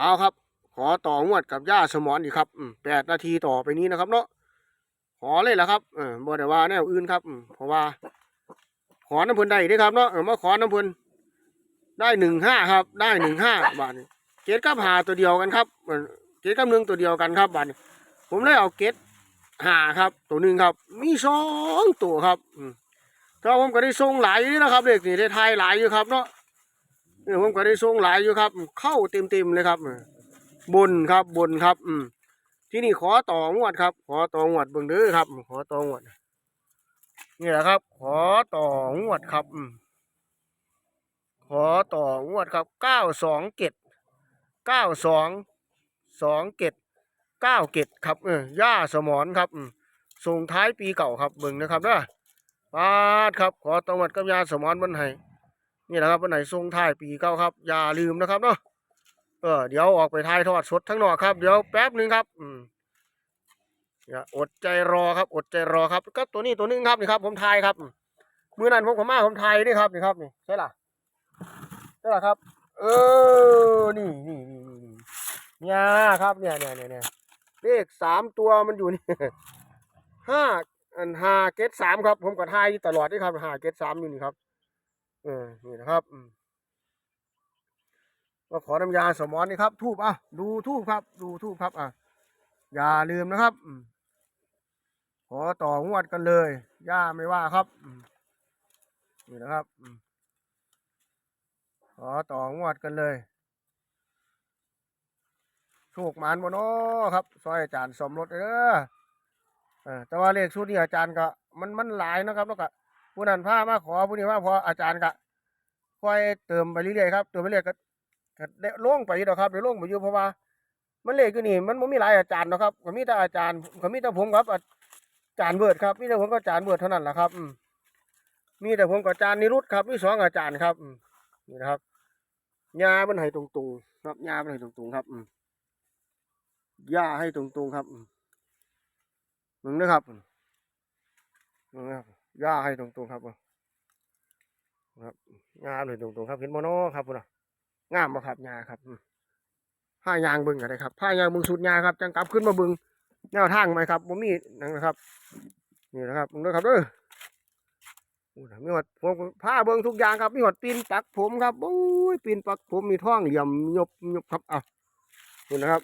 เอาครับ ขอต่องวดกับย่าสมอนอีกครับแปดนาทีต่อไปนี้นะครับ เนาะขอเลยละครับเออบ่ได้ว่าแนวอื่นครับเพราะว่า ขอน้ำเพิ่นได้ด้ครับเนาะเออมาขอน้ำเพิ่นได้หนึ่งห้าครับ ได้หนึ่งห้าบาทเกตกับหาตัวเดียวกันครับเกตกับหนึ่งตัวเดียวกันครับบาทนี่ผมเลยเอาเกตหาครับ ตัวหนึ่งครับ มีสองตัวครับอืมแต่ว่าผมก็ได้ส่งหลายอยู่นะครับเด็กนี่ได้ทายหลายอยู่ครับเนาะ เนี่ยผมก็ได้ส่งหลายอยู่ครับ เข้าเต็มเต็มๆเลยครับบนครับบนครับ อืมที่นี่ขอต่องวดครับ ขอต่องวดเบิ่งเด้อครับ ขอต่องวดนี่แหละครับ ขอต่องวดครับอืมขอต่องวดครับเก้าสองเกตเก้าสองสองเกตเก้าเกตครับเออย่าสมอนครับส่งท้ายปีเก่าครับเบิ่งนะครับเด้อปาดครับ ขอต่องวดกับยาสมอนวันไห้ นี่แหละครับวันไหนส่งท้ายปีเก่าครับ อย่าลืมนะครับเนาะเออเดี๋ยวออกไปทายทอดสดทั้งนอกครับ เดี๋ยวแป๊บหนึ่งครับ อืมอย่าอดใจรอครับ อดใจรอครับ ก็ตัวนี้ตัวนึงครับนี่ครับ ผมทายครับมือนั้นผมผมมาผมทายนี่ครับนี่ครับนี่ใช่ล่ะใช่ล่ะครับ เออนี่นี่นี่นี่เนี่ยครับเนี่ยเนี่ยเนี่ยเนี่ยเลขสามตัวมันอยู่นี่ห้าอันห้าเกตสามครับ ผมก็ทายตลอดนี่ครับห้าเกตสามอยู่นี่ครับ เออนี่นะครับมก็ขอน้ำยาสมอนนี่ครับ ทูบอะดูทูบครับ ดูทูบครับอะอย่าลืมนะครับขอต่องวดกันเลย ย่าไม่ว่าครับนี่นะครับขอต่องวดกันเลยโชคมานบนาะครับ ซอยอาจารย์สมรถเออแต่ว่าเลขชุดนี้อาจารย์ก็ มันมันหลายนะครับแล้วก็ ผู้นั้นพามาขอผู้นี้ว่าพออาจารย์ก็ค่อยเติมไปเรื่อยๆครับเติมไปเรื่อยก็ก็ได้ลงไปอยู่ดอกครับได้ลงไปอยู่เพราะว่า มันเลขอยู่นี่มันบ่มีหลายอาจารย์นะครับก็มีแต่อาจารย์ก็มีแต่ผมครับอาจารย์เบิดครับมีแต่ผมกับอาจารย์เบิดเท่านั้นแหละครับมีแต่ผมกับอาจารย์นิรุตครับมีสองอาจารย์ครับนี่นะครับยามันให้ตรงๆครับยามันให้ตรงๆครับยาให้ตรงๆครับมึงนะครับมึงนะครับ ยาให้ตรงๆครับครับยามเลยตรงๆครับ เห็นโมโนครับพุ่นน่ะงามบ่ครับยาครับผ้ายางบึงก็ได้ครับผ้ายางบึงสุดยาครับจังกลับขึ้นมาบึงแนวทางไหมครับผมมีนั่นนะครับ นี่นะครับมึงด้วยครับเด้อโอ้ยมีหอดผมผ้าเบิงทุกอย่างครับ มีหอดปีนปักผมครับโอ้ยปีนปักผมมีท่องเหลี่ยมยบยบครับอะนี่นะครับ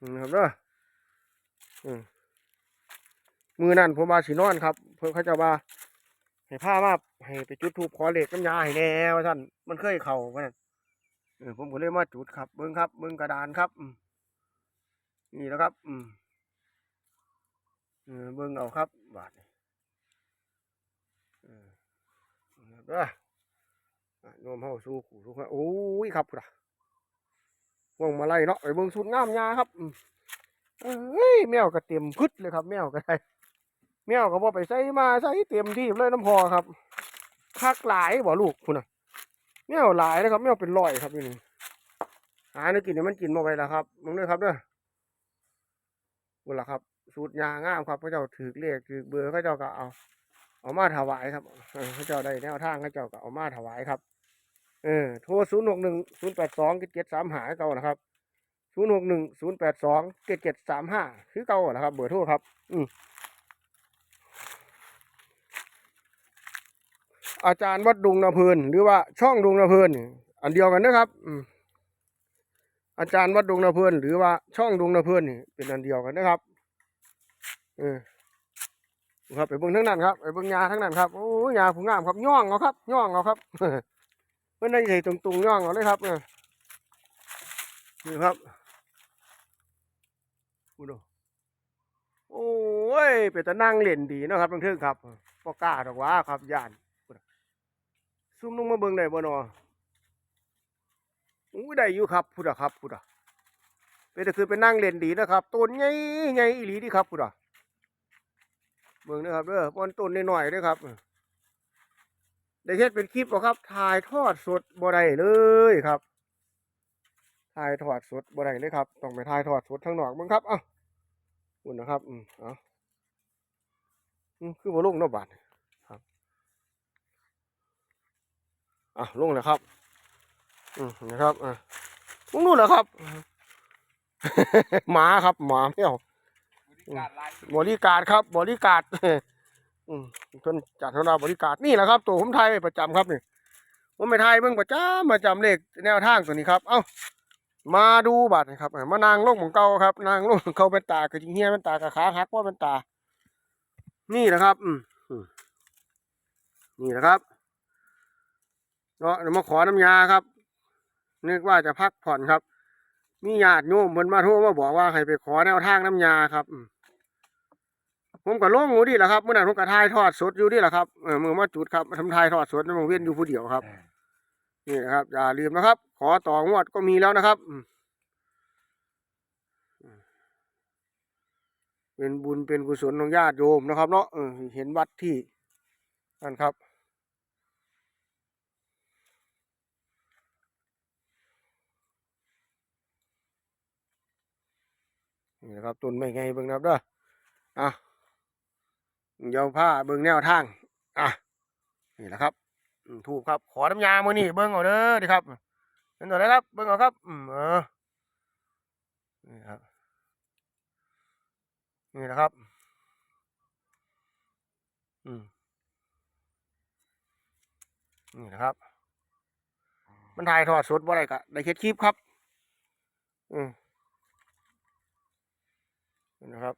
นี่นะครับเด้ออื มือนั่นผมมาสีนอนครับ เพิ่นเขาจะว่าให้ผ้ามาให้ไปจุดทูบขอเลขน้ำยาให้แน่ว่าท่านมันเคยเข่าว่าท่นเออผมก็เลยมาจุดครับเบิ้งครับเบิ้งกระดานครับนี่แล้วครับ อืมเบิ้งเอาครับบาทเออเด้อมเฮาสู้ขู่สู้ครับโอ้ยครับพุ่ะวงมาไล่เนาะไปเบิ้งสุดงามยาครับเอ้ยแมวก็เต็มพึดเลยครับ แมวก็ได้ แมวก็บ่ไปใส่มาใส่เต็มที่เลยน้ำพอครับคักหลายบ่ลูกพุ่นอะแมวหลายนะครับแมวเป็นร้อยครับนี่นี่หาในกินเนี่ยมันกินมาไปแล้วครับมึงด้อครับเด้อบุละครับ สูตรยางามครับพระเจ้าถือเลขถือเบอร์พระเจ้าก็เอาเอามาถวายครับพระเจ้าได้แนวทางพระเจ้าก็เอามาถวายครับเออโทรศูนย์หกหนึ่งศูนย์แปดสองเจ็ดเจ็ดสามหาเก่านะครับศูนย์หกหนึ่งศูนย์แปดสองเจ็ดเจ็ดสามห้าคือเก่านะครับ เบอร์โทรครับ อืม อาจารย์วัดดุงนาเพลินหรือว่าช่องดุงนาเพลินอันเดียวกันนะครับอาจารย์วัดดุงนาเพลินหรือว่าช่องดุงนาเพลินเป็นอันเดียวกันนะครับเออครับไปเบิ่งทั้งนั้นครับไปเบิ่งยาทั้งนั้นครับโอ้ยยาผู้งามครับย่องเอาครับย่องเอาครับเพื่อนได้ใส่ตรงๆย่องเอาเลยครับเออนี่ครับดูดูโอ้ยเป็นตะนั่งเล่นดีนะครับทั้งเทิงครับปกล้าดอกว่าครับย่าน ซุ่มลงมาเบิ่งได้บ่นออู้ได้อยู่ครับพุทธครับพุทธเป็นแต่คือเป็นนั่งเล่นดีนะครับต้นใหญ่ใหญ่อีหลีดีครับพุทธเบิ่งนะครับเด้อบอนต้นน้อยๆเด้อครับได้เฮ็ดเป็นคลิปบ่ครับถ่ายทอดสดบ่ได้เลยครับถ่ายทอดสดบ่ได้เลยครับต้องไปถ่ายทอดสดทางนอกเบิ่งครับเอ้าคุณนะครับอืมเอ้าคือบ่ลงเนาะบาด อะลงเลยครับ อืมนะครับอะมึงนู่นเหรอครับ หมาครับ หมาเที่ยวบริการไลน์บริการครับ บริการอืมเพิ่นจัดให้เราบริการนี่แหละครับ ตัวผมไทยประจำครับนี่ผมไปไทยเบิ่งประจำประจำเลขแนวทางตัวนี้ครับ เอ้ามาดูบัตรนะครับมานางลงของเก่าครับ นางลงของเขาเป็นตากระจิงเฮียเป็นตากระขาหักว่าเป็นตา นี่แหละครับ อืมอืมนี่แหละครับ เนาะเดี๋ยวมาขอน้ำยาครับนึกว่าจะพักผ่อนครับ มีญาติโยมเพิ่นมาโทรมาบอกว่าให้ไปขอแนวทางน้ำยาครับอืมผมก็ลงอยู่ดีแหละครับเมื่อนั้นผมก็ถ่ายทอดสดอยู่ดีแหละครับเออมือมาจุดครับมาทำถ่ายทอดสดน้ำเวียนอยู่ผู้เดียวครับนี่นะครับ อย่าลืมนะครับ ขอต่องวดก็มีแล้วนะครับอืมเป็นบุญเป็นกุศลของญาติโยมนะครับ เนาะเออเห็นวัดที่นั่นครับ นี่นะครับต้นไม่ไงเบิ่งนะครับเด้ออะเหยวผ้าเบิ่งแนวทางอะนี่แหละครับถูกครับ ขอน้ำยามือนี่เบิ่งเอาเด้อดิครับเห็นตัวไหนครับ เบิ่งเอาครับอืมเออนี่ครับนี่นะครับ อืมนี่นะครับ มันถ่ายทอดสดบ่ได้กะได้เฮ็ดคลิปครับ อืม นะครับ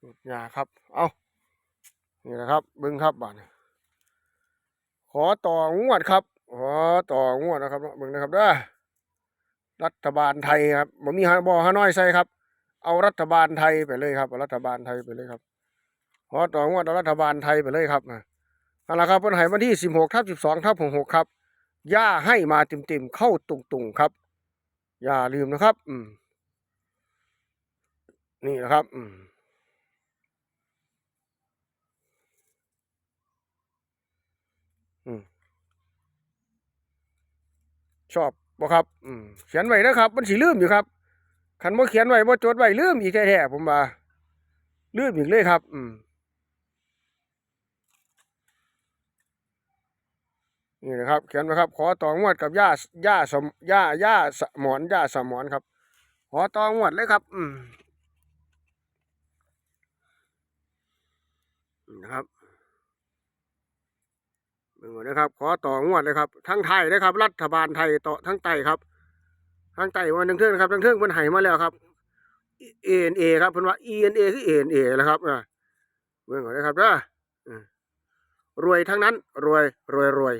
สูตรยาครับ เอานี่นะครับบิ้งครับบาทนี่ขอต่องวดครับ ขอต่องวดนะครับบิ้งนะครับเด้อรัฐบาลไทยครับบ่มีฮาบอฮานอยใส่ครับ เอารัฐบาลไทยไปเลยครับรัฐบาลไทยไปเลยครับขอต่องวดเอารัฐบาลไทยไปเลยครับนะเอาละครับเพิ่นให้วันที่สิบหกทับสิบสองทับหกหกครับ ย่าให้มาเต็มๆเข้าตุงๆครับ อย่าลืมนะครับ อืม นี่นะครับ อืมชอบบ่ครับ อืม เขียนไว้นะครับ มันสิลืมอยู่ครับคันบ่เขียนไว้บ่จดไว้ลืมอีกแท้ๆผมว่าลืมอีกเลยครับ อืม นี่นะครับ เขียนไว้ครับ ขอต่องวดกับย่าย่าสมย่าย่าสมอนย่าสมอนครับ ขอต่องวดเลยครับ อืมนะครับเบิ่งก่อนนะครับ ขอต่องวดเลยครับ ทั้งไทยนะครับ รัฐบาลไทยต่อทั้งไต้ครับ ทั้งไต้วันหนึ่งเท่งนครับทั้งเท่งมันใหายมาแล้วครับเอ็นเอครับเพิ่นว่า E N A คือ A N A นะครับอ่าเบิ่งก่อนนะครับเด้อรวยทั้งนั้น รวยรวยรวย